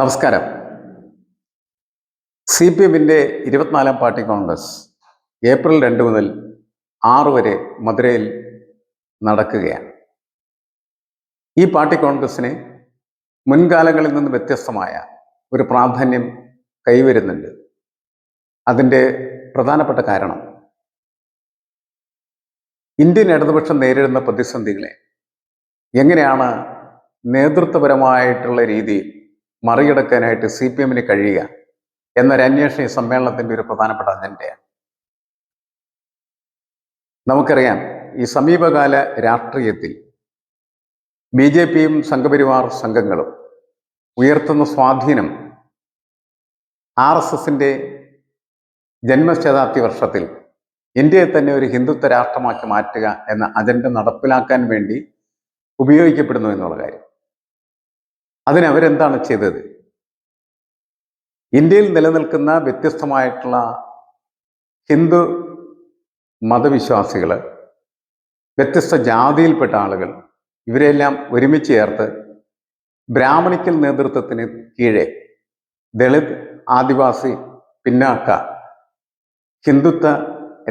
നമസ്കാരം. C P എമ്മിന്റെ ഇരുപത്തിനാലാം പാർട്ടി കോൺഗ്രസ് ഏപ്രിൽ രണ്ട് മുതൽ ആറ് വരെ മധുരയിൽ നടക്കുകയാണ്. ഈ പാർട്ടി കോൺഗ്രസിന് മുൻകാലങ്ങളിൽ നിന്ന് വ്യത്യസ്തമായ ഒരു പ്രാധാന്യം കൈവരുന്നുണ്ട്. അതിന്റെ പ്രധാനപ്പെട്ട കാരണം ഇന്ത്യൻ ഇടതുപക്ഷം നേരിടുന്ന പ്രതിസന്ധികളെ എങ്ങനെയാണ് നേതൃത്വപരമായിട്ടുള്ള രീതിയിൽ മറികടക്കാനായിട്ട് സി പി എമ്മിന് കഴിയുക എന്നൊരു അന്വേഷണ സമ്മേളനത്തിന്റെ ഒരു പ്രധാനപ്പെട്ട അജണ്ടയാണ്. നമുക്കറിയാം ഈ സമീപകാല രാഷ്ട്രീയത്തിൽ ബി ജെ പിയും സംഘപരിവാർ സംഘങ്ങളും ഉയർത്തുന്ന സ്വാധീനം ആർ എസ് എസിന്റെ ജന്മശതാബ്ദി വർഷത്തിൽ ഇന്ത്യയെ തന്നെ ഒരു ഹിന്ദുത്വ രാഷ്ട്രമാക്കി മാറ്റുക എന്ന അജണ്ട നടപ്പിലാക്കാൻ വേണ്ടി ഉപയോഗിക്കപ്പെടുന്നു എന്നുള്ള കാര്യം. അതിന് അവരെന്താണ് ചെയ്തത്? ഇന്ത്യയിൽ നിലനിൽക്കുന്ന വ്യത്യസ്തമായിട്ടുള്ള ഹിന്ദു മതവിശ്വാസികൾ വ്യത്യസ്ത ജാതിയിൽപ്പെട്ട ആളുകൾ ഇവരെല്ലാം ഒരുമിച്ച് ചേർത്ത് ബ്രാഹ്മണിക്കൽ നേതൃത്വത്തിന് കീഴെ ദളിത് ആദിവാസി പിന്നാക്ക ഹിന്ദുത്വ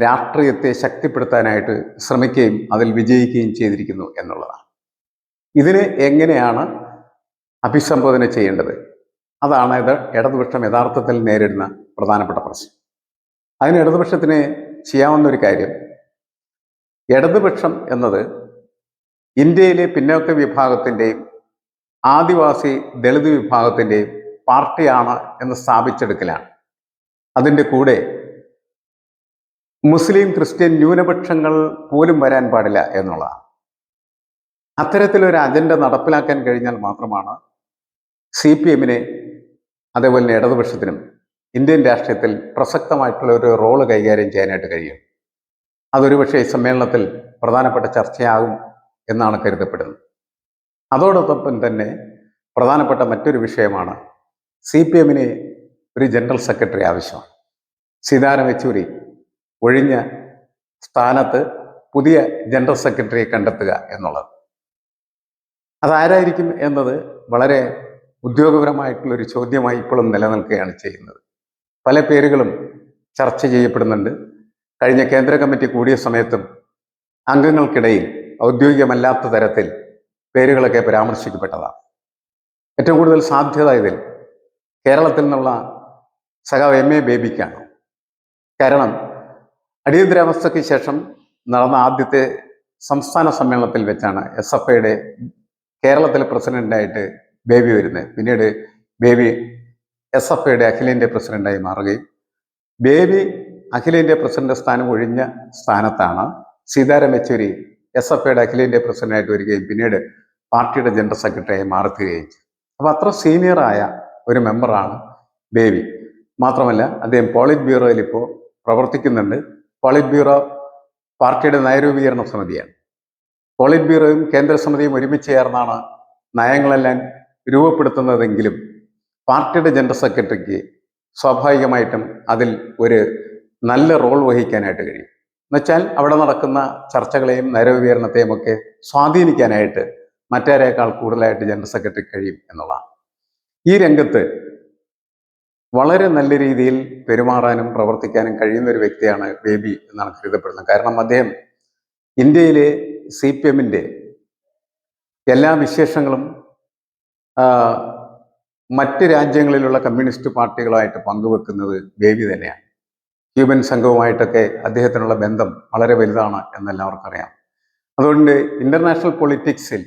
രാഷ്ട്രീയത്തെ ശക്തിപ്പെടുത്താനായിട്ട് ശ്രമിക്കുകയും അതിൽ വിജയിക്കുകയും ചെയ്തിരിക്കുന്നു എന്നുള്ളതാണ്. ഇതിന് എങ്ങനെയാണ് അഭിസംബോധന ചെയ്യേണ്ടത്. അതാണ് ഇത് ഇടതുപക്ഷം യഥാർത്ഥത്തിൽ നേരിടുന്ന പ്രധാനപ്പെട്ട പ്രശ്നം. അതിന് ഇടതുപക്ഷത്തിന് ചെയ്യാവുന്ന ഒരു കാര്യം ഇടതുപക്ഷം എന്നത് ഇന്ത്യയിലെ പിന്നോക്ക വിഭാഗത്തിന്റെയും ആദിവാസി ദളിത് വിഭാഗത്തിന്റെയും പാർട്ടിയാണ് എന്ന് സ്ഥാപിച്ചെടുക്കലാണ്. അതിന്റെ കൂടെ മുസ്ലിം ക്രിസ്ത്യൻ ന്യൂനപക്ഷങ്ങൾ പോലും വരാൻ പാടില്ല എന്നുള്ളതാണ്. അത്തരത്തിലൊരു അജണ്ട നടപ്പിലാക്കാൻ കഴിഞ്ഞാൽ മാത്രമാണ് സി പി എമ്മിനെ അതേപോലെ തന്നെ ഇടതുപക്ഷത്തിനും ഇന്ത്യൻ രാഷ്ട്രീയത്തിൽ പ്രസക്തമായിട്ടുള്ള ഒരു റോൾ കൈകാര്യം ചെയ്യാനായിട്ട് കഴിയും. അതൊരു പക്ഷേ ഈ സമ്മേളനത്തിൽ പ്രധാനപ്പെട്ട ചർച്ചയാകും എന്നാണ് കരുതപ്പെടുന്നത്. അതോടൊപ്പം തന്നെ പ്രധാനപ്പെട്ട മറ്റൊരു വിഷയമാണ് സി പി എമ്മിന് ഒരു ജനറൽ സെക്രട്ടറി ആവശ്യമാണ്. സീതാരാം യെച്ചൂരി ഒഴിഞ്ഞ സ്ഥാനത്ത് പുതിയ ജനറൽ സെക്രട്ടറിയെ കണ്ടെത്തുക എന്നുള്ളത്. അതാരായിരിക്കും എന്നത് വളരെ ഉദ്യോഗപരമായിട്ടുള്ളൊരു ചോദ്യമായി ഇപ്പോഴും നിലനിൽക്കുകയാണ് ചെയ്യുന്നത്. പല പേരുകളും ചർച്ച ചെയ്യപ്പെടുന്നുണ്ട്. കഴിഞ്ഞ കേന്ദ്ര കമ്മിറ്റി കൂടിയ സമയത്തും അംഗങ്ങൾക്കിടയിൽ ഔദ്യോഗികമല്ലാത്ത തരത്തിൽ പേരുകളൊക്കെ പരാമർശിക്കപ്പെട്ടതാണ്. ഏറ്റവും കൂടുതൽ സാധ്യത ഇതിൽ കേരളത്തിൽ നിന്നുള്ള സഖാവ് എം എ ബേബിക്കാണ്. കാരണം അടിയന്തരാവസ്ഥയ്ക്ക് ശേഷം നടന്ന ആദ്യത്തെ സംസ്ഥാന സമ്മേളനത്തിൽ വെച്ചാണ് എസ് എഫ് ഐയുടെ കേരളത്തിലെ പ്രസിഡന്റായിട്ട് ബേബി വരുന്നത് പിന്നീട് ബേബി എസ് എഫ് ഐയുടെ അഖിലേന്ത്യാ പ്രസിഡന്റായി മാറുകയും ബേബി അഖിലേന്ത്യാ പ്രസിഡന്റ് സ്ഥാനം ഒഴിഞ്ഞ സ്ഥാനത്താണ് സീതാരാം യെച്ചൂരി എസ് എഫ് ഐയുടെ അഖിലേന്ത്യാ പ്രസിഡന്റായിട്ട് വരികയും പിന്നീട് പാർട്ടിയുടെ ജനറൽ സെക്രട്ടറിയായി മാറുകയും അപ്പോൾ അത്ര സീനിയറായ ഒരു മെമ്പറാണ് ബേബി മാത്രമല്ല അദ്ദേഹം പോളിറ്റ് ബ്യൂറോയിൽ ഇപ്പോൾ പ്രവർത്തിക്കുന്നുണ്ട്. പോളിറ്റ് ബ്യൂറോ പാർട്ടിയുടെ നയരൂപീകരണ സമിതിയാണ്. പോളിറ്റ് ബ്യൂറോയും കേന്ദ്ര സമിതിയും ഒരുമിച്ച് ചേർന്നാണ് നയങ്ങളെല്ലാം രൂപപ്പെടുത്തുന്നതെങ്കിലും പാർട്ടിയുടെ ജനറൽ സെക്രട്ടറിക്ക് സ്വാഭാവികമായിട്ടും അതിൽ ഒരു നല്ല റോൾ വഹിക്കാനായിട്ട് കഴിയും. എന്നുവെച്ചാൽ അവിടെ നടക്കുന്ന ചർച്ചകളെയും നയരൂപീകരണത്തെയും ഒക്കെ സ്വാധീനിക്കാനായിട്ട് മറ്റാരേക്കാൾ കൂടുതലായിട്ട് ജനറൽ സെക്രട്ടറി കഴിയും എന്നുള്ളതാണ്. ഈ രംഗത്ത് വളരെ നല്ല രീതിയിൽ പെരുമാറാനും പ്രവർത്തിക്കാനും കഴിയുന്ന ഒരു വ്യക്തിയാണ് ബേബി എന്നാണ് കരുതപ്പെടുന്നത്. കാരണം അദ്ദേഹം ഇന്ത്യയിലെ സി പി എമ്മിന്റെ എല്ലാ വിശേഷങ്ങളും മറ്റ് രാജ്യങ്ങളിലുള്ള കമ്മ്യൂണിസ്റ്റ് പാർട്ടികളുമായിട്ട് പങ്കുവെക്കുന്നത് ബേബി തന്നെയാണ്. ക്യൂബൻ സംഘവുമായിട്ടൊക്കെ അദ്ദേഹത്തിനുള്ള ബന്ധം വളരെ വലുതാണ് എന്നെല്ലാവർക്കും അറിയാം അതുകൊണ്ട് ഇന്റർനാഷണൽ പൊളിറ്റിക്സിൽ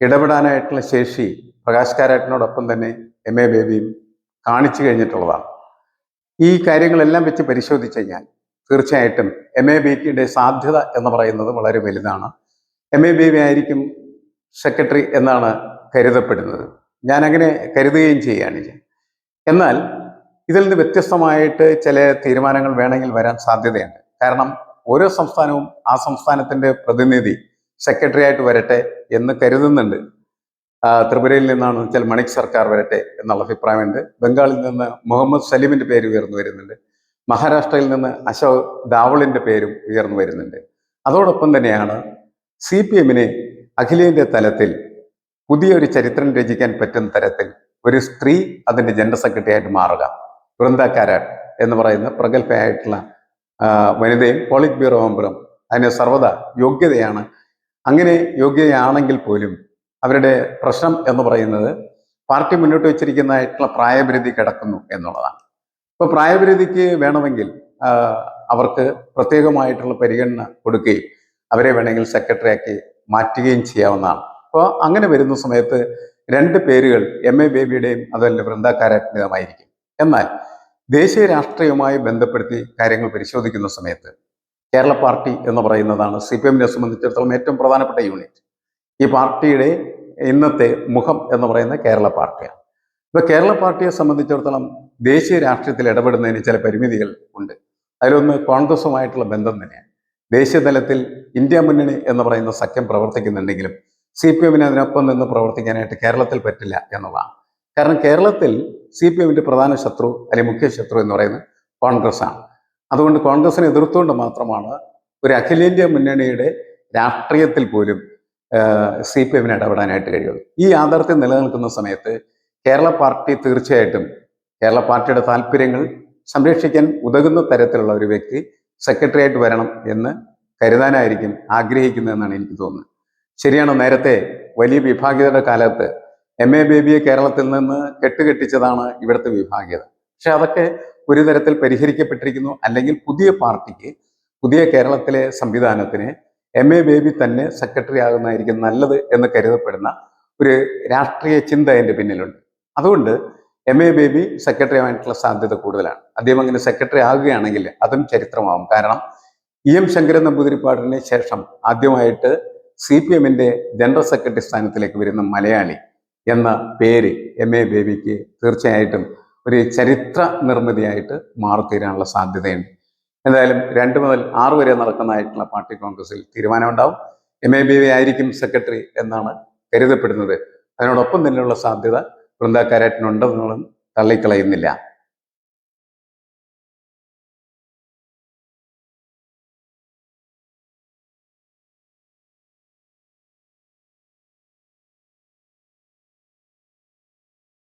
ഇടപെടാനായിട്ടുള്ള ശേഷി പ്രകാശ് കാരാട്ടിനോടൊപ്പം തന്നെ എം എ ബേബിയും കാണിച്ചു കഴിഞ്ഞിട്ടുള്ളതാണ്. ഈ കാര്യങ്ങളെല്ലാം വെച്ച് പരിശോധിച്ച് കഴിഞ്ഞാൽ തീർച്ചയായിട്ടും എം എ ബിയുടെ സാധ്യത എന്ന് പറയുന്നത് വളരെ വലുതാണ്. എം എ ബേബി ആയിരിക്കും സെക്രട്ടറി എന്നാണ് കരുതപ്പെടുന്നത്. ഞാൻ അങ്ങനെ കരുതുകയും ചെയ്യുകയാണ് എന്നാൽ ഇതിൽ നിന്ന് വ്യത്യസ്തമായിട്ട് ചില തീരുമാനങ്ങൾ വേണമെങ്കിൽ വരാൻ സാധ്യതയുണ്ട്. കാരണം ഓരോ സംസ്ഥാനവും ആ സംസ്ഥാനത്തിന്റെ പ്രതിനിധി സെക്രട്ടറി ആയിട്ട് വരട്ടെ എന്ന് കരുതുന്നുണ്ട്. ത്രിപുരയിൽ നിന്നാണ് വെച്ചാൽ മണിക് സർക്കാർ വരട്ടെ എന്നുള്ള അഭിപ്രായമുണ്ട്. ബംഗാളിൽ നിന്ന് മുഹമ്മദ് സലീമിന്റെ പേര് ഉയർന്നു വരുന്നുണ്ട്. മഹാരാഷ്ട്രയിൽ നിന്ന് അശോക് ദാവളിന്റെ പേരും ഉയർന്നു വരുന്നുണ്ട്. അതോടൊപ്പം തന്നെയാണ് സി പി എമ്മിനെ അഖിലേന്ത്യാ തലത്തിൽ പുതിയൊരു ചരിത്രം രചിക്കാൻ പറ്റുന്ന തരത്തിൽ ഒരു സ്ത്രീ അതിന്റെ ജനറൽ സെക്രട്ടറി ആയിട്ട് മാറുക. വൃന്ദ കാരാട്ട് എന്ന് പറയുന്ന പ്രഗത്ഭയായിട്ടുള്ള വനിതയും പോളിറ്റ് ബ്യൂറോ മെമ്പറും അതിന് സർവത യോഗ്യതയാണ്. അങ്ങനെ യോഗ്യതയാണെങ്കിൽ പോലും അവരുടെ പ്രശ്നം എന്ന് പറയുന്നത് പാർട്ടി മുന്നോട്ട് വെച്ചിരിക്കുന്നതായിട്ടുള്ള പ്രായപരിധി കിടക്കുന്നു എന്നുള്ളതാണ്. ഇപ്പൊ പ്രായപരിധിക്ക് വേണമെങ്കിൽ അവർക്ക് പ്രത്യേകമായിട്ടുള്ള പരിഗണന കൊടുക്കുകയും അവരെ വേണമെങ്കിൽ സെക്രട്ടറിയാക്കി മാറ്റുകയും ചെയ്യാവുന്നതാണ്. അപ്പോൾ അങ്ങനെ വരുന്ന സമയത്ത് രണ്ട് പേരുകൾ എം എ ബേബിയുടെയും അതല്ല വൃന്ദാകാരാത്മികമായിരിക്കും എന്നാൽ ദേശീയ രാഷ്ട്രീയവുമായി ബന്ധപ്പെടുത്തി കാര്യങ്ങൾ പരിശോധിക്കുന്ന സമയത്ത് കേരള പാർട്ടി എന്ന് പറയുന്നതാണ് സി പി എമ്മിനെ സംബന്ധിച്ചിടത്തോളം ഏറ്റവും പ്രധാനപ്പെട്ട യൂണിറ്റ്. ഈ പാർട്ടിയുടെ ഇന്നത്തെ മുഖം എന്ന് പറയുന്ന കേരള പാർട്ടിയാണ്. ഇപ്പൊ കേരള പാർട്ടിയെ സംബന്ധിച്ചിടത്തോളം ദേശീയ രാഷ്ട്രീയത്തിൽ ഇടപെടുന്നതിന് ചില പരിമിതികൾ ഉണ്ട്. അതിലൊന്ന് കോൺഗ്രസുമായിട്ടുള്ള ബന്ധം തന്നെയാണ്. ദേശീയ തലത്തിൽ ഇന്ത്യ മുന്നണി എന്ന് പറയുന്ന സഖ്യം പ്രവർത്തിക്കുന്നുണ്ടെങ്കിലും സി പി എമ്മിന് അതിനൊപ്പം നിന്ന് പ്രവർത്തിക്കാനായിട്ട് കേരളത്തിൽ പറ്റില്ല എന്നുള്ളതാണ് കാരണം കേരളത്തിൽ സി പി എമ്മിന്റെ പ്രധാന ശത്രു അല്ലെങ്കിൽ മുഖ്യ ശത്രു എന്ന് പറയുന്നത് കോൺഗ്രസ് ആണ് അതുകൊണ്ട് കോൺഗ്രസിനെ എതിർത്തുകൊണ്ട് മാത്രമാണ് ഒരു അഖിലേന്ത്യാ മുന്നണിയുടെ രാഷ്ട്രീയത്തിൽ പോലും സി പി എമ്മിന് ഇടപെടാനായിട്ട് കഴിയുള്ളൂ ഈ യാഥാർത്ഥ്യം നിലനിൽക്കുന്ന സമയത്ത് കേരള പാർട്ടി തീർച്ചയായിട്ടും കേരള പാർട്ടിയുടെ താല്പര്യങ്ങൾ സംരക്ഷിക്കാൻ ഉതകുന്ന തരത്തിലുള്ള ഒരു വ്യക്തി സെക്രട്ടറി ആയിട്ട് വരണം എന്ന് കരുതാനായിരിക്കും ആഗ്രഹിക്കുന്നതെന്നാണ് എനിക്ക് തോന്നുന്നത്. ശരിയാണ്? നേരത്തെ വലിയ വിഭാഗീയതയുടെ കാലത്ത് എം എ ബേബിയെ കേരളത്തിൽ നിന്ന് കെട്ടുകെട്ടിച്ചതാണ് ഇവിടുത്തെ വിഭാഗീയത. പക്ഷെ അതൊക്കെ ഒരു തരത്തിൽ പരിഹരിക്കപ്പെട്ടിരിക്കുന്നു. അല്ലെങ്കിൽ പുതിയ പാർട്ടിക്ക് പുതിയ കേരളത്തിലെ സംവിധാനത്തിന് എം എ ബേബി തന്നെ സെക്രട്ടറി ആകുന്നതായിരിക്കും നല്ലത് എന്ന് കരുതപ്പെടുന്ന ഒരു രാഷ്ട്രീയ ചിന്ത അതിന്റെ പിന്നിലുണ്ട്. അതുകൊണ്ട് എം എ ബേബി സെക്രട്ടറി ആവാനായിട്ടുള്ള സാധ്യത കൂടുതലാണ്. അദ്ദേഹം അങ്ങനെ സെക്രട്ടറി ആകുകയാണെങ്കിൽ അതും ചരിത്രമാവും കാരണം ഇ എം ശങ്കരൻ നമ്പൂതിരിപ്പാടിന് ശേഷം ആദ്യമായിട്ട് സി പി എമ്മിന്റെ ജനറൽ സെക്രട്ടറി സ്ഥാനത്തിലേക്ക് വരുന്ന മലയാളി എന്ന പേര് എം എ ബേബിക്ക് തീർച്ചയായിട്ടും ഒരു ചരിത്ര നിർമ്മിതിയായിട്ട് മാറിത്തീരാനുള്ള സാധ്യതയുണ്ട്. എന്തായാലും രണ്ട് മുതൽ ആറ് വരെ നടക്കുന്നതായിട്ടുള്ള പാർട്ടി കോൺഗ്രസിൽ തീരുമാനമുണ്ടാവും എം എ ബേബി ആയിരിക്കും സെക്രട്ടറി എന്നാണ് കരുതപ്പെടുന്നത്. അതിനോടൊപ്പം തന്നെയുള്ള സാധ്യത വൃന്ദാക്കാരായിട്ടിനുണ്ടെന്നുള്ളതും തള്ളിക്കളയുന്നില്ല.